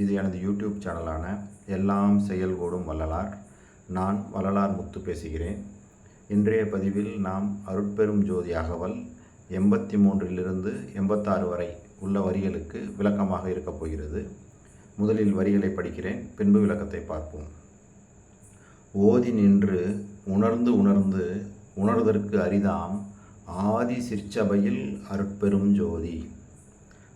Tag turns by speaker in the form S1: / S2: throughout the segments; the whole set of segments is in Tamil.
S1: இது எனது யூடியூப் சேனலான எல்லாம் செயல்கூடும் வள்ளலார். நான் வள்ளலார் முத்து பேசுகிறேன். இன்றைய பதிவில் நாம் அருட்பெரும் ஜோதி அகவல் எண்பத்தி மூன்றிலிருந்து எண்பத்தாறு வரை உள்ள வரிகளுக்கு விளக்கமாக இருக்கப் போகிறது. முதலில் வரிகளை படிக்கிறேன் பின்பு விளக்கத்தை பார்ப்போம். ஓதி நின்று உணர்ந்து உணர்ந்து உணர்தற்கு அரிதாம் ஆதி சிற்சபையில் அருட்பெரும் ஜோதி.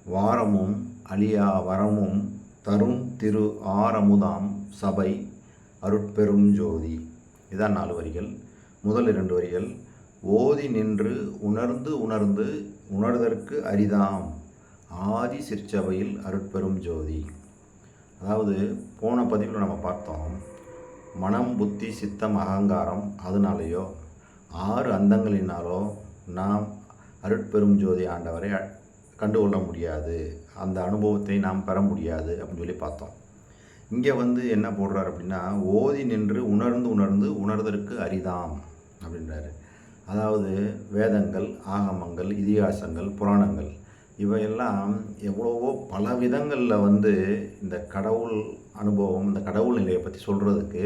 S1: வாரமும் அழியா வரமும் தரும் திரு ஆரமுதாம் சபை அருட்பெரும் ஜோதி. இதான் நாலு வரிகள். முதல் இரண்டு வரிகள். ஓதி நின்று உணர்ந்து உணர்ந்து உணர்தற்கு அரிதாம் ஆதி சிற்சபையில் அருட்பெரும் ஜோதி. அதாவது போன பதிவில் நம்ம பார்த்தோம். மனம் புத்தி சித்தம் அகங்காரம் அதனாலேயோ ஆறு அந்தங்களினாலோ நாம் அருட்பெரும் ஜோதி ஆண்டவரை கண்டுகொள்ள முடியாது. அந்த அனுபவத்தை நாம் பெற முடியாது அப்படின்னு சொல்லி பார்த்தோம். இங்கே வந்து என்ன போடுறார் அப்படின்னா ஓதி நின்று உணர்ந்து உணர்ந்து உணர்தற்கு அரிதாம் அப்படின்றாரு. அதாவது வேதங்கள் ஆகமங்கள் இதிகாசங்கள் புராணங்கள் இவையெல்லாம் எவ்வளவோ பல விதங்களில் வந்து இந்த கடவுள் அனுபவம் இந்த கடவுள் நிலையை பற்றி சொல்கிறதுக்கு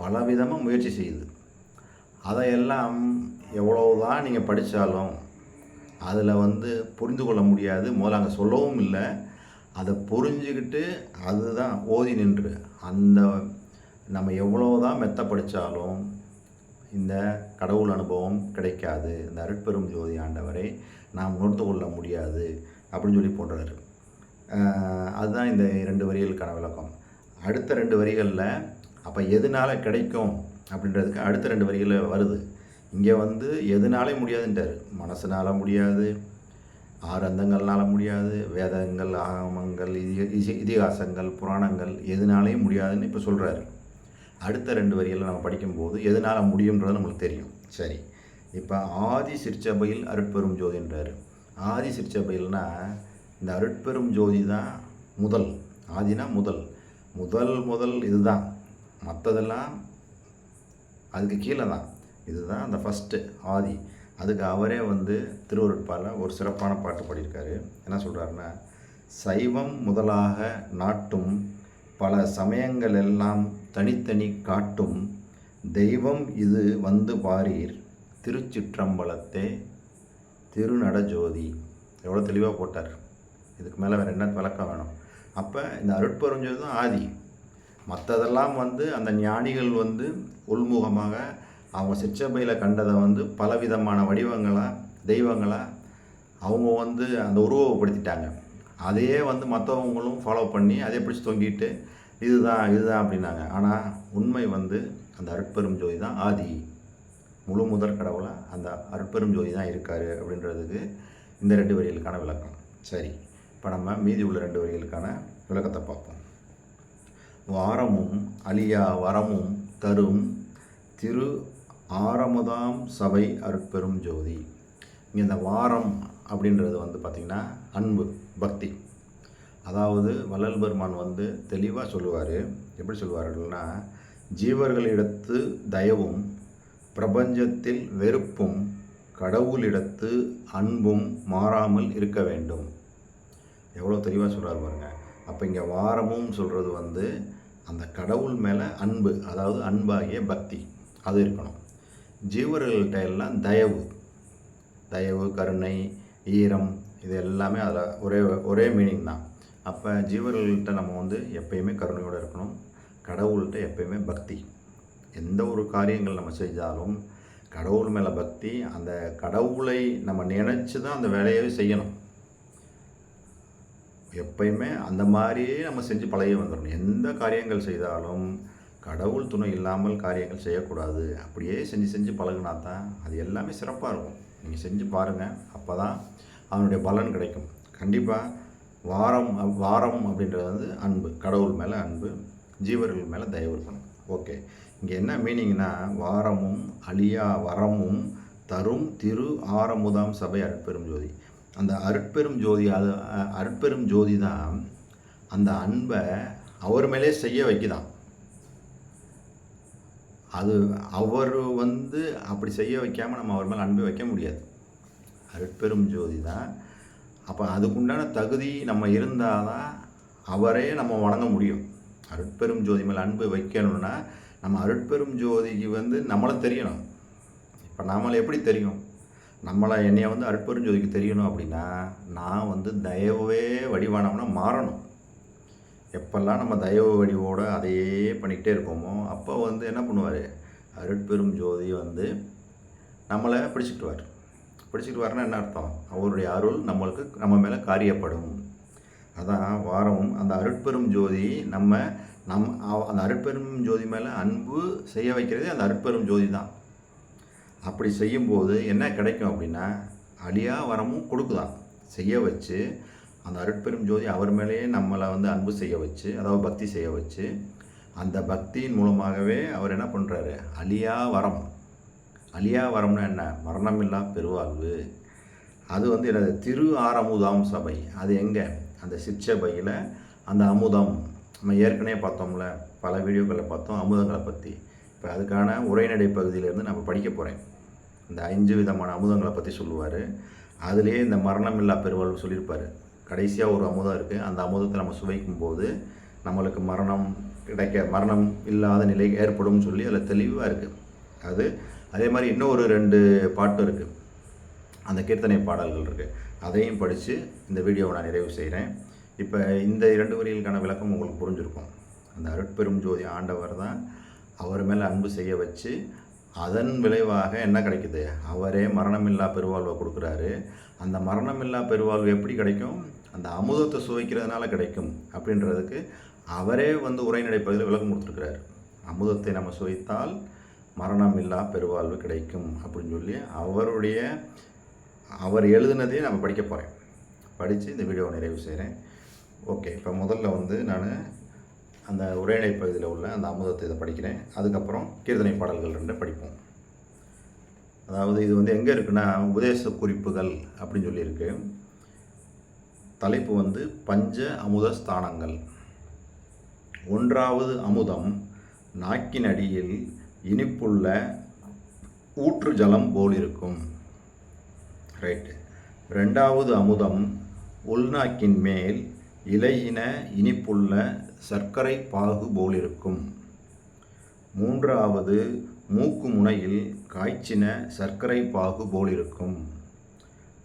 S1: பல விதமாக முயற்சி செய்யுது. அதையெல்லாம் எவ்வளவுதான் நீங்கள் படித்தாலும் அதில் வந்து புரிந்து கொள்ள முடியாது. முதல்ல அங்கே சொல்லவும் இல்லை. அதை புரிஞ்சுக்கிட்டு அதுதான் ஓதி நின்று. அந்த நம்ம எவ்வளோ தான் மெத்த படித்தாலும் இந்த கடவுள் அனுபவம் கிடைக்காது. இந்த அருட்பெரும் ஜோதி ஆண்டவரை நாம் உணர்ந்து கொள்ள முடியாது அப்படின்னு சொல்லி போன்றார் அதுதான் இந்த ரெண்டு வரிகளுக்கான விளக்கம். அடுத்த ரெண்டு வரிகளில் அப்போ எதனால கிடைக்கும் அப்படின்றதுக்கு அடுத்த ரெண்டு வரிகளில் வருது. இங்கே வந்து எதுனாலே முடியாதுன்றார் மனசுனால முடியாது ஆரந்தங்கள்னால முடியாது வேதங்கள் ஆகமங்கள் இதி இதிகாசங்கள் புராணங்கள் எதுனாலையும் முடியாதுன்னு இப்போ சொல்கிறாரு அடுத்த ரெண்டு வரிகளை நம்ம படிக்கும்போது எதனால் முடியுன்றது நம்மளுக்கு தெரியும். சரி இப்போ ஆதி சிற்சபையில் அருட்பெரும் ஜோதின்றார் ஆதி சிற்சபையில்னா இந்த அருட்பெரும் ஜோதி தான் முதல். ஆதினா முதல். முதல் முதல் இதுதான். மற்றதெல்லாம் அதுக்கு கீழே தான். இதுதான் அந்த ஃபஸ்ட்டு ஆதி. அதுக்கு அவரே வந்து திருவருட்பால ஒரு சிறப்பான பாட்டு பாடியிருக்காரு. என்ன சொல்கிறாருன்னா சைவம் முதலாக நாட்டும் பல சமயங்கள் எல்லாம் தனித்தனி காட்டும் தெய்வம் இது வந்து பாரீர் திருச்சிற்றம்பலத்தே திருநடஜோதி எவ்வளோ தெளிவாக போட்டார். இதுக்கு மேலே வேறு என்ன விளக்கம் வேணும்? அப்போ இந்த அருட்பெருஞ்சோதி தான் ஆதி. மற்றதெல்லாம் வந்து அந்த ஞானிகள் வந்து உள்முகமாக அவங்க சிற்றபையில் கண்டதை வந்து பலவிதமான வடிவங்களாக தெய்வங்களாக அவங்க வந்து அந்த உருவப்படுத்திட்டாங்க அதையே வந்து மற்றவங்களும் ஃபாலோ பண்ணி அதே பிடிச்சி தொங்கிட்டு இதுதான் இதுதான் அப்படின்னாங்க. ஆனால் உண்மை வந்து அந்த அருட்பெரும் ஜோதி தான் ஆதி. முழு முதற் கடவுளாக அந்த அருட்பெரும் ஜோதி தான் இருக்கார் அப்படின்றதுக்கு இந்த ரெண்டு வரிகளுக்கான விளக்கம். சரி இப்போ நம்ம மீதி உள்ள ரெண்டு வரிகளுக்கான விளக்கத்தை பார்ப்போம். வாரமும் அழியா வரமும் தரும் திரு ஆரமுதாம் சபை அருட்பெரும் ஜோதி. இங்கே இந்த வாரம் அப்படின்றது வந்து பார்த்திங்கன்னா அன்பு பக்தி. அதாவது வள்ளல் பெருமான் வந்து தெளிவாக சொல்லுவார். எப்படி சொல்லுவார்கள்னா ஜீவர்களிடத்து தயவும் பிரபஞ்சத்தில் வெறுப்பும் கடவுளிடத்து அன்பும் மாறாமல் இருக்க வேண்டும். எவ்வளோ தெளிவாக சொல்கிறார் பாருங்க. அப்போ இங்கே வாரமும் சொல்கிறது வந்து அந்த கடவுள் மேலே அன்பு அதாவது அன்பாகிய பக்தி. அது இருக்கணும். ஜீவர்கள்கிட்ட எல்லாம் தயவு. தயவு கருணை ஈரம் இது எல்லாமே அதில் ஒரே ஒரே மீனிங் தான். அப்போ ஜீவர்கள்கிட்ட நம்ம வந்து எப்பயுமே கருணையோடு இருக்கணும். கடவுள்கிட்ட எப்பயுமே பக்தி. எந்த ஒரு காரியங்கள் நம்ம செஞ்சாலும் கடவுள் மேலே பக்தி அந்த கடவுளை நம்ம நினச்சி தான் அந்த வேலையவே செய்யணும். எப்பயுமே அந்த மாதிரியே நம்ம செஞ்சு பழகி வந்துடணும். எந்த காரியங்கள் செய்தாலும் கடவுள் துணை இல்லாமல் காரியங்கள் செய்யக்கூடாது. அப்படியே செஞ்சு செஞ்சு பழகுனா தான் அது எல்லாமே சிறப்பாக இருக்கும். நீங்கள் செஞ்சு பாருங்கள் அப்போ தான் அதனுடைய பலன் கிடைக்கும். கண்டிப்பாக வாரம் வாரம் அப்படின்றது வந்து அன்பு. கடவுள் மேலே அன்பு ஜீவர்கள் மேலே தயவு இருக்கணும். ஓகே. இங்கே என்ன மீனிங்னா வாரமும் அழியா வரமும் தரும் திரு ஆரமுதாம் சபை அருட்பெரும் ஜோதி. அந்த அருட்பெரும் ஜோதி அது அருட்பெரும் ஜோதி தான் அந்த அன்பை அவர் மேலே செய்ய வைக்குதான். அது அவர் வந்து அப்படி செய்ய வைக்காமல் நம்ம அவர் மேலே அன்பு வைக்க முடியாது. அருட்பெரும் ஜோதி தான். அப்போ அதுக்குண்டான தகுதி நம்ம இருந்தால் தான் அவரே நம்ம வணங்க முடியும். அருட்பெரும் ஜோதி மேலே அன்பு வைக்கணும்னா நம்ம அருட்பெரும் ஜோதிக்கு வந்து நம்மளை தெரியணும். இப்போ நம்மளை எப்படி தெரியும்? நம்மளை என்னைய வந்து அருட்பெரும் ஜோதிக்கு தெரியணும் அப்படின்னா நான் வந்து தயவே வடிவானவனா மாறணும். எப்பெல்லாம் நம்ம தயவு வடிவோடு அதையே பண்ணிக்கிட்டே இருப்போமோ அப்போ வந்து என்ன பண்ணுவார்? அருட்பெரும் ஜோதி வந்து நம்மளை பிடிச்சிக்கிட்டுவார். பிடிச்சிக்கிட்டு என்ன அர்த்தம்? அவருடைய அருள் நம்மளுக்கு நம்ம மேலே காரியப்படும். அதான் வாரமும் அந்த அருட்பெரும் ஜோதி நம்ம நம் அவ- அந்த அருட்பெரும் ஜோதி மேலே அன்பு செய்ய வைக்கிறதே அந்த அருட்பெரும் ஜோதி தான். அப்படி செய்யும்போது என்ன கிடைக்கும் அப்படின்னா அழியா வரமும் கொடுக்குதான். செய்ய வச்சு அந்த அருட்பெரும் ஜோதி அவர் மேலேயே நம்மளை வந்து அன்பு செய்ய வச்சு அதாவது பக்தி செய்ய வச்சு அந்த பக்தியின் மூலமாகவே அவர் என்ன பண்ணுறாரு அழியா வரம். அழியா வரம்னா என்ன? மரணமில்லா பெருவாழ்வு. அது வந்து என்னது? திரு ஆரமுதாம் சபை. அது எங்கே? அந்த சிற்சபையில் அந்த அமுதம். நம்ம ஏற்கனவே பார்த்தோம்ல பல வீடியோக்களில் பார்த்தோம் அமுதங்களை பற்றி இப்போ அதுக்கான உரைநடை பகுதியிலேருந்து நம்ம படிக்க போகிறேன் இந்த அஞ்சு விதமான அமுதங்களை பற்றி சொல்லுவார். அதுலேயே இந்த மரணமில்லா பெருவாழ்வு சொல்லியிருப்பார். கடைசியாக ஒரு அமுதம் இருக்குது அந்த அமுதத்தை நம்ம சுவைக்கும் போது நம்மளுக்கு மரணம் கிடைக்க மரணம் இல்லாத நிலை ஏற்படும் சொல்லி அதில் தெளிவாக இருக்குது அது அதே மாதிரி இன்னும் ஒரு ரெண்டு பாட்டு இருக்குது அந்த கீர்த்தனை பாடல்கள் இருக்குது அதையும் படித்து இந்த வீடியோவை நான் நிறைவு செய்கிறேன் இப்போ இந்த இரண்டு வரிகளுக்கான விளக்கம் உங்களுக்கு புரிஞ்சிருக்கும். அந்த அருட்பெரும் ஜோதி ஆண்டவர் தான் அவர் மேலே அன்பு செய்ய வச்சு அதன் விளைவாக என்ன கிடைக்குது? அவரே மரணமில்லா பெருவாழ்வை கொடுக்குறாரு. அந்த மரணமில்லா பெருவாழ்வு எப்படி கிடைக்கும்? அந்த அமுதத்தை சுவைக்கிறதுனால கிடைக்கும் அப்படின்றதுக்கு அவரே வந்து உரைநடை பகுதியில் விளக்கம் கொடுத்துருக்கிறார். அமுதத்தை நம்ம சுவைத்தால் மரணம் இல்லா பெருவாழ்வு கிடைக்கும் அப்படின்னு சொல்லி அவருடைய அவர் எழுதினதையும் நம்ம படிக்க போகிறேன் படித்து இந்த வீடியோவை நிறைவு செய்கிறேன் ஓகே இப்போ முதல்ல வந்து நான் அந்த உரைநடை பகுதியில் உள்ள அந்த அமுதத்தை இதை படிக்கிறேன். அதுக்கப்புறம் கீர்த்தனை பாடல்கள் ரெண்டு படிப்போம். அதாவது இது வந்து எங்கே இருக்குன்னா உபதேச குறிப்புகள் அப்படின்னு சொல்லியிருக்கு. தலைப்பு வந்து பஞ்ச அமுத ஸ்தானங்கள். ஒன்றாவது அமுதம் நாக்கின் அடியில் இனிப்புள்ள ஊற்று ஜலம் போல் இருக்கும். ரைட்டு ரெண்டாவது அமுதம் உள்நாக்கின் மேல் இலையின இனிப்புள்ள சர்க்கரை பாகு போல் இருக்கும். மூன்றாவது மூக்கு முனையில் காய்ச்சின சர்க்கரை பாகு போல் இருக்கும்.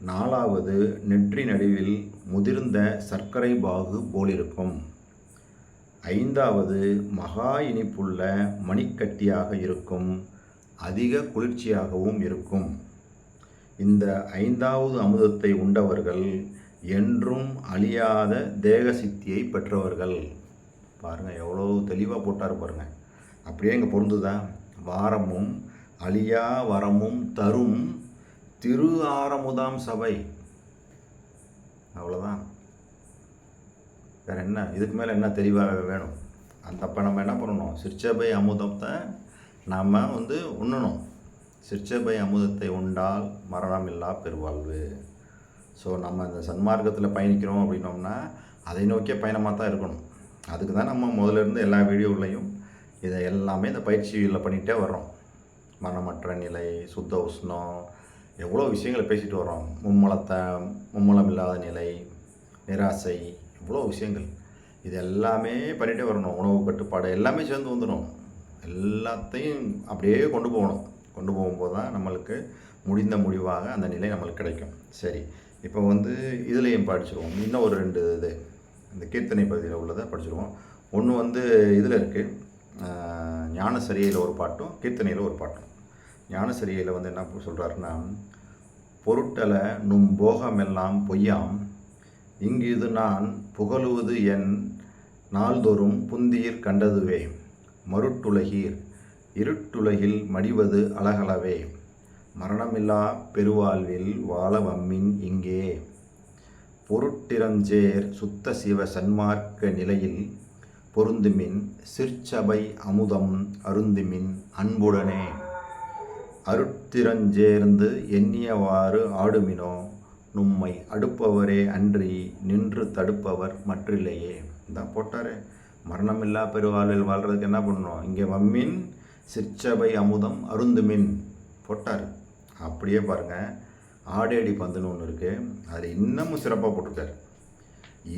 S1: நாலாவது நெற்றி நடுவில் முதிர்ந்த சர்க்கரை பாகு போலிருக்கும் ஐந்தாவது மகா இனிப்புள்ள மணிக்கட்டியாக இருக்கும். அதிக குளிர்ச்சியாகவும் இருக்கும். இந்த ஐந்தாவது அமுதத்தை உண்டவர்கள் என்றும் அழியாத தேக சித்தியை பெற்றவர்கள். பாருங்கள் எவ்வளோ தெளிவாக போட்டார் பாருங்கள் அப்படியே இங்கே பொருந்துதா? வாரமும் அழியா வரமும் தரும் திரு ஆரமுதாம் சபை. அவ்வளோதான் வேறு என்ன? இதுக்கு மேலே என்ன தெளிவாக வேணும்? அந்த அப்போ நம்ம என்ன பண்ணணும்? சிற்சபை அமுதத்தை நாம் வந்து உண்ணணும். சிற்சபை அமுதத்தை உண்டால் மரணமில்லா பெருவாழ்வு. ஸோ நம்ம இந்த சன்மார்க்கத்தில் பயணிக்கிறோம் அப்படின்னோம்னா அதை நோக்கிய பயணமாக தான் இருக்கணும். அதுக்கு தான் நம்ம முதல்ல இருந்து எல்லா வீடியோவிலையும் இதை எல்லாமே இந்த பயிற்சியில் பண்ணிகிட்டே வர்றோம். மனமற்ற நிலை சுத்த உஷ்ணம் எவ்வளோ விஷயங்களை பேசிட்டு வரோம் மும்மலத்தை மும்மலம் இல்லாத நிலை நிராசை இவ்வளோ விஷயங்கள். இது எல்லாமே பண்ணிகிட்டே வரணும். உணவு கட்டுப்பாடு எல்லாமே சேர்ந்து வந்துடும். எல்லாத்தையும் அப்படியே கொண்டு போகணும். கொண்டு போகும்போது தான் நம்மளுக்கு முடிந்த முடிவாக அந்த நிலை நம்மளுக்கு கிடைக்கும். சரி இப்போ வந்து இதுலேயும் படிச்சிருவோம். இன்னும் ஒரு ரெண்டு இது. இந்த கீர்த்தனை பகுதியில் உள்ளதை படிச்சிருவோம். ஒன்று வந்து இதில் இருக்குது ஞான சரியில் ஒரு பாட்டும் கீர்த்தனையில் ஒரு பாட்டும். ஞானசரியில் வந்து என்ன சொல்கிறாருன்னா பொருட்டல நும் போகமெல்லாம் பொய்யாம். இங்கு இது நான் புகழுவது என் நாள்தோறும் புந்தீர் கண்டதுவே. மருட்டுலகீர் இருட்டுலகில் மடிவது அழகளவே மரணமில்லா பெருவாழ்வில் வாழ வம்மின் இங்கே. பொருட்டிரஞ்சேர் சுத்த சிவ சன்மார்க்க நிலையில் பொருந்துமின் சிற்சபை அமுதம் அருந்துமின் அன்புடனே. அருட்திறஞ்சேர்ந்து எண்ணியவாறு ஆடுமினோ? நும்மை அடுப்பவரே அன்றி நின்று தடுப்பவர் மற்றில்லையே. இதான் போட்டாரு. மரணமில்லா பெருவாழ்வில் வாழ்றதுக்கு என்ன பண்ணணும் இங்கே வம்மின் சிற்சபை அமுதம் அருந்துமின். போட்டார். அப்படியே பாருங்கள் ஆடேடி பந்துன்னு ஒன்று இருக்குது அதில் இன்னமும் சிறப்பாக போட்டிருக்கார்.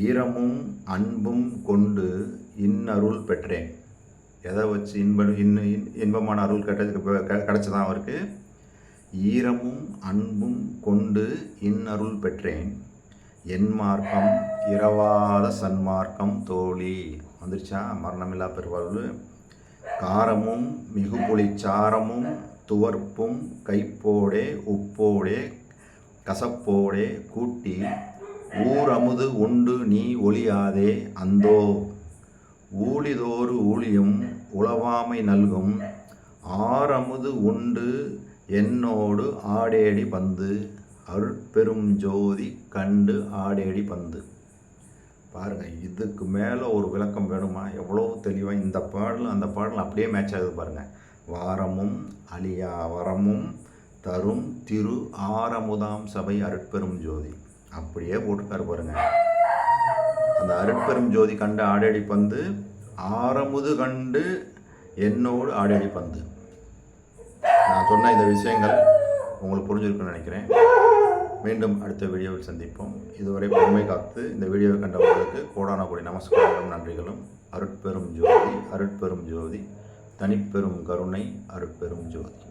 S1: ஈரமும் அன்பும் கொண்டு இன்னருள் பெற்றேன். எதை வச்சு இன்ப இன் இன்- இன்பமான அருள் கிடைச்சதுக்கு கிடச்சதான் அவருக்கு? ஈரமும் அன்பும் கொண்டு இன்னருள் பெற்றேன். என் மார்க்கம் இரவாத சன்மார்க்கம் தோழி. வந்துருச்சா? மரணமில்லா பெருவாழ்வு. காரமும் மிகுபுளிச்சாரமும் துவர்ப்பும் கைப்போடே உப்போடே கசப்போடே கூட்டி ஊர் அமுது உண்டு நீ ஒளியாதே அந்தோ. ஊழிதோறு ஊழியும் உளவாமை நல்கும். ஆரமுது உண்டு என்னோடு ஆடேடி பந்து. அருட்பெரும் ஜோதி கண்டு ஆடேடி பந்து. பாருங்கள் இதுக்கு மேலே ஒரு விளக்கம் வேணுமா? எவ்வளோ தெளிவாக இந்த பாடல் அந்த பாடலும் அப்படியே மேட்ச் ஆகுது பாருங்கள் வாரமும் அழியா வரமும் தரும் திரு ஆரமுதாம் சபை அருட்பெரும் ஜோதி. அப்படியே போட்டுக்காரு பாருங்கள் அந்த அருட்பெரும் ஜோதி கண்டு ஆடடி பந்து ஆரமுது கண்டு என்னோடு ஆடடி பந்து. நான் சொன்ன இந்த விஷயங்கள் உங்களுக்கு புரிஞ்சிருக்குன்னு நினைக்கிறேன். மீண்டும் அடுத்த வீடியோவில் சந்திப்போம். இதுவரை பொறுமை காத்து இந்த வீடியோவை கண்டவர்களுக்கு கோடான கோடி நமஸ்காரங்களும் நன்றிகளும். அருட்பெரும் ஜோதி அருட்பெரும் ஜோதி தனிப்பெரும் கருணை அருட்பெரும் ஜோதி.